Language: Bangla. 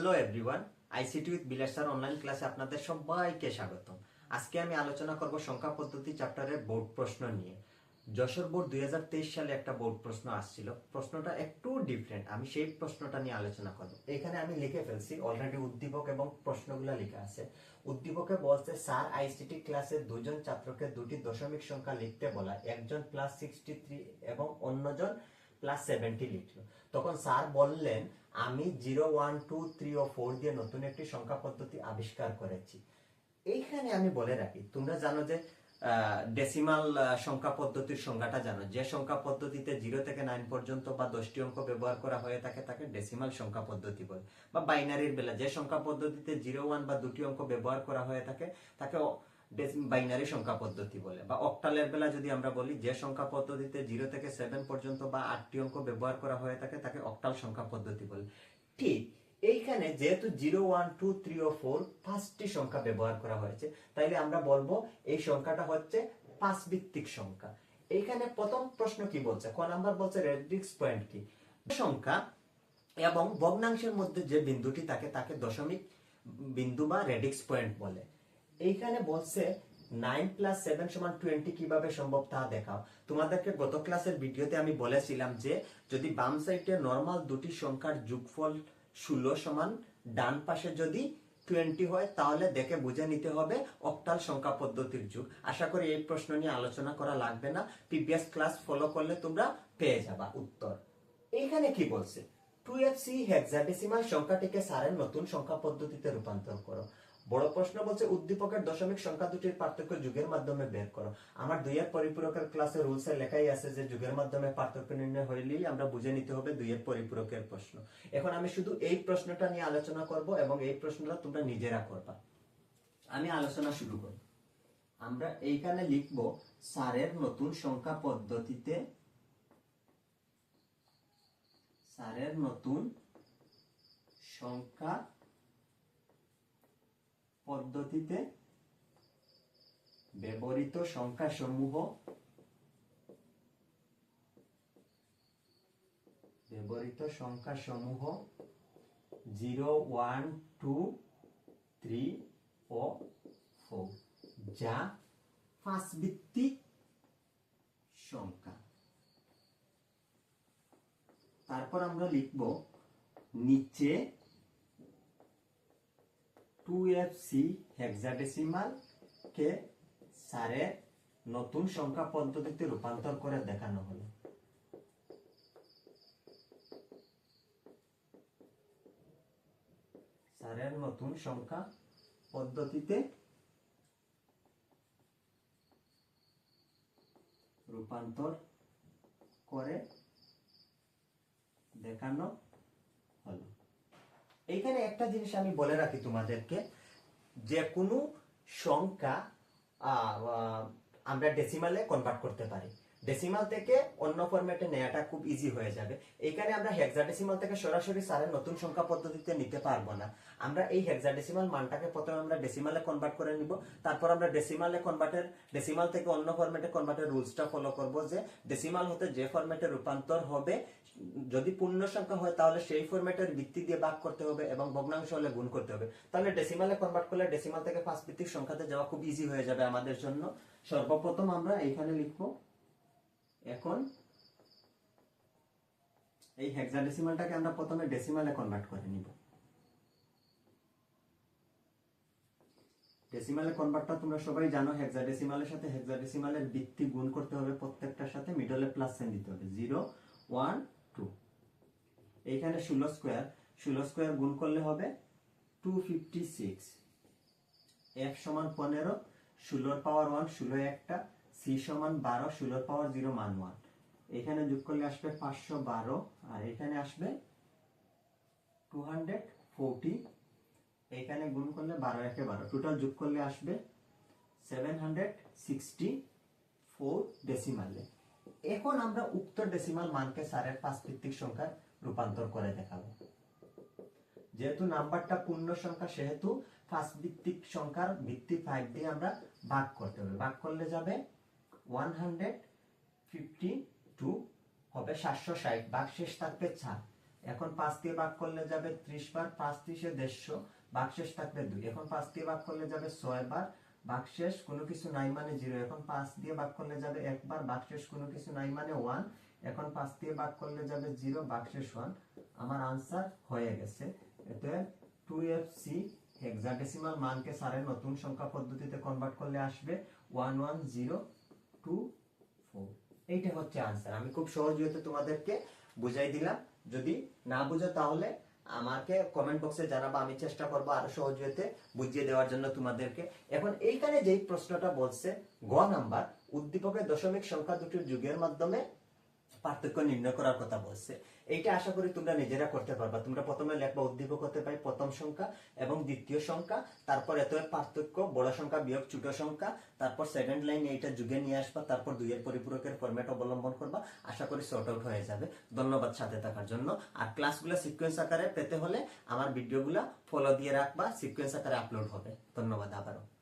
Hello everyone ICT with Bilas sir online ক্লাসে আপনাদের সবাইকে স্বাগতম। আজকে আমি আলোচনা করব সংখ্যা পদ্ধতি চ্যাপ্টারের বোর্ড প্রশ্ন নিয়ে। যশোর বোর্ড দুই সালে একটা বোর্ড প্রশ্ন আসছিল। প্রশ্নটা একটু ডিফারেন্ট আমি সেই প্রশ্নটা নিয়ে আলোচনা করব। এখানে আমি লিখে ফেলছি। অলরেডি উদ্দীপক এবং প্রশ্নগুলো লেখা আছে। উদ্দীপকে বলছে, স্যার আইসিটি ক্লাসে দুজন ছাত্রকে দুটি দশমিক সংখ্যা লিখতে বলা, একজন প্লাস সিক্সটি এবং অন্যজন প্লাস সেভেন্টি লিখলো। তখন স্যার বললেন, আমি জিরো ওয়ান টু থ্রি ও ফোর দিয়ে নতুন একটি সংখ্যা পদ্ধতি আবিষ্কার করেছি। এইখানে আমি বলে রাখি, তোমরা জানো যে ডেসিমাল সংখ্যা পদ্ধতির সংজ্ঞাটা জানো। যে সংখ্যা পদ্ধতিতে জিরো থেকে নাইন পর্যন্ত বা দশটি অঙ্ক ব্যবহার করা হয়ে থাকে, তাকে ডেসিমাল সংখ্যা পদ্ধতি বলে। বা বাইনারির বেলা যে সংখ্যা পদ্ধতিতে জিরো ওয়ান বা দুটি অঙ্ক ব্যবহার করা হয়ে থাকে তাকে বাইনারি সংখ্যা পদ্ধতি বলে। বা অক্টালের বেলা যদি আমরা বলি, যে সংখ্যা পদ্ধতিতে জিরো থেকে সেভেন পর্যন্ত বা আটটি অঙ্ক ব্যবহার করা হয়ে থাকে, তাকে অক্টাল সংখ্যা পদ্ধতি বলে। ঠিক এইখানে যেহেতু জিরো ওয়ান টু থ্রি ও ফোর পাঁচটি সংখ্যা ব্যবহার করা হয়েছে, তাইলে আমরা বলব এই সংখ্যাটা হচ্ছে পাঁচ ভিত্তিক সংখ্যা। এইখানে প্রথম প্রশ্ন কি বলছে? ক নাম্বার বলছে রেডিক্স পয়েন্ট কি? সংখ্যা এবং ভগ্নাংশের মধ্যে যে বিন্দুটি থাকে, তাকে দশমিক বিন্দু বা রেডিক্স পয়েন্ট বলে। এইখানে বলছে নাইন প্লাস সেভেন সমান টোয়েন্টি কীভাবে সম্ভব তা দেখাও। তোমাদেরকে গত ক্লাসের ভিডিওতে আমি বলেছিলাম যে, যদি বাম সাইডে নর্মাল দুটি সংখ্যার যোগফল ষোলো সমান ডান পাশে যদি টোয়েন্টি হয়, তাহলে দেখে বুঝে নিতে হবে অক্টাল সংখ্যা পদ্ধতির যুগ। আশা করি এই প্রশ্ন নিয়ে আলোচনা করা লাগবে না। প্রিভিয়াস ক্লাস ফলো করলে তোমরা পেয়ে যাবা উত্তর। এইখানে কি বলছে? টু এফ সি হেক্সাডেসিমাল সংখ্যাটিকে সারের নতুন সংখ্যা পদ্ধতিতে রূপান্তর করো। বড় প্রশ্ন বলছে, উদ্দীপকের দশমিক সংখ্যা দুটির পার্থক্য যুগের মাধ্যমে বের করো। আমার দুইয়ের পরিপূরকের ক্লাসে রুলসে লেখাই আছে যে যুগের মাধ্যমে পার্থক্য নির্ণয় হইলেই আমরা বুঝে নিতে হবে দুইয়ের পরিপূরকের প্রশ্ন। এখন আমি শুধু এই প্রশ্নটা নিয়ে আলোচনা করব এবং এই প্রশ্নটা তোমরা নিজেরা করবা। আমি আলোচনা শুরু করব আমরা এইখানে লিখব সারের নতুন সংখ্যা পদ্ধতিতে সারের নতুন সংখ্যা পদ্ধতিতে ব্যবহৃত সংখ্যা সমূহ ব্যবহৃত সংখ্যা সমূহ জিরো, ওয়ান, টু, থ্রি ও ফোর, যা পাঁচ ভিত্তিক সংখ্যা। তারপর আমরা লিখব নিচে টু হেক্সাডেসিমাল কে নতুন সংখ্যা পদ্ধতিতে রূপান্তর করে দেখানো হলো। সারের নতুন সংখ্যা পদ্ধতিতে রূপান্তর করে দেখানো এইখানে একটা জিনিস আমি বলে রাখি তোমাদেরকে, যে কোনো সংখ্যা আমরা ডেসিমালে কনভার্ট করতে পারি। ডেসিমাল থেকে অন্য ফরম্যাটে নেওয়াটা খুব ইজি হয়ে যাবে। এইখানে আমরা হেক্সাডেসিমাল থেকে সরাসরি সারের নতুন সংখ্যা পদ্ধতিতে নিতে পারব না। আমরা এই হেক্সাডেসিমাল মানটাকে প্রথমে আমরা ডেসিমালে কনভার্ট করে নিব। তারপর আমরা ডেসিমালে কনভার্টের ডেসিমাল থেকে অন্য ফরম্যাটে কনভার্টের রুলসটা ফলো করব যে ডেসিমাল হতে যে ফরম্যাটে রূপান্তর হবে, যদি পূর্ণ সংখ্যা হয় তাহলে সেই ফরম্যাটের ভিত্তি দিয়ে ভাগ করতে হবে এবং ভগ্নাংশ হলে গুণ করতে হবে। তাহলে ডেসিমালে কনভার্ট করলে ডেসিমাল থেকে পাঁচ ভিত্তিক সংখ্যাতে যাওয়া খুব ইজি হয়ে যাবে আমাদের জন্য। সর্বপ্রথম আমরা এইখানে লিখব এখন এই হেক্সাডেসিমালটাকে আমরা প্রথমে ডেসিমালে কনভার্ট করে নিব। ডেসিমালে কনভার্টটা তোমরা সবাই জানো হেক্সাডেসিমালের সাথে হেক্সাডেসিমালের ভিত্তি গুণ করতে হবে প্রত্যেকটার সাথে মিডলে প্লাস সাইন দিতে হবে জিরো ওয়ান টু এইখানে ষোলো স্কোয়ার ষোলো স্কোয়ার গুণ করলে হবে টু ফিফটি সিক্স এফ সমান পনেরো, ষোলোর পাওয়ার ওয়ান ষোলো একটা সি সমান বারো ষোলোর পাওয়ার জিরো মান ওয়ান। এখানে যোগ করলে আসবে পাঁচশো বারো, আর এখানে আসবে টু হান্ড্রেড ফোরটি। এখানে গুণ করলে বারো, একে বারো। টোটাল যোগ করলে আসবে সেভেন হান্ড্রেড সিক্সটি ফোর ডেসিমালে এখন আমরা উক্ত ডেসিমাল মানকে সারের পাঁচ ভিত্তিক সংখ্যার রূপান্তর করে দেখাবো। যেহেতু নাম্বারটা পূর্ণ সংখ্যা, সেহেতু ফার্স্ট ভিত্তিক সংখ্যার ভিত্তি ফাইভ দিয়ে আমরা ভাগ করতে হবে। ভাগ করলে যাবে ওয়ান হান্ড্রেড ফিফটি টু হবে সাতশো ষাট ভাগ শেষ থাকবে চার। এখন পাঁচ দিয়ে ভাগ করলে যাবে ত্রিশ বার, পাঁচ ত্রিশে দেড়শো বাকশেষ থাকবে দুই। এখন পাঁচ দিয়ে ভাগ করলে যাবে ছয় বার বাকশেষ কোনো কিছু নাই মানে জিরো। এখন পাঁচ দিয়ে ভাগ করলে যাবে একবার বাকশেষ কোনো কিছু নাই মানে ওয়ান। এখন পাঁচ দিয়ে ভাগ করলে যাবে জিরো বাকশেষ ওয়ান। আমার আনসার হয়ে গেছে। এতে টু এফ সি হেক্সাডেসিমাল মানকে সারের নতুন সংখ্যা পদ্ধতিতে কনভার্ট করলে আসবে। One one zero two four এইটা হচ্ছে আনসার আমি খুব সহজ হয়তো তোমাদেরকে বুঝাই দিলাম। যদি না বুঝো তাহলে আমাকে কমেন্ট বক্সে জানাবা, আমি চেষ্টা করব আরও সহজ হতে বুঝিয়ে দেওয়ার জন্য তোমাদেরকে। এখন এইখানে যেই প্রশ্নটা বলছে, গ নাম্বার উদ্দীপকের দশমিক সংখ্যা দুটির যুগের মাধ্যমে পার্থক্য নির্ণয় করার কথা বলছে। এইটা আশা করি তোমরা নিজেরা করতে পারবা। তোমরা প্রথমে লেখবা উদ্দীপক হতে পাই প্রথম সংখ্যা এবং দ্বিতীয় সংখ্যা, তারপর এত পার্থক্য, বড় সংখ্যা, বিয়োগ, ছোট সংখ্যা, তারপর সেকেন্ড লাইন এইটা যুগে নিয়ে আসবা, তারপর দুইয়ের পরিপূরকের ফরম্যাট অবলম্বন করবা। আশা করি সর্ট আউট হয়ে যাবে। ধন্যবাদ সাথে থাকার জন্য। আর ক্লাসগুলো সিকোয়েন্স আকারে পেতে হলে আমার ভিডিওগুলো ফলো দিয়ে রাখবা সিকোয়েন্স আকারে আপলোড হবে। ধন্যবাদ আবারও।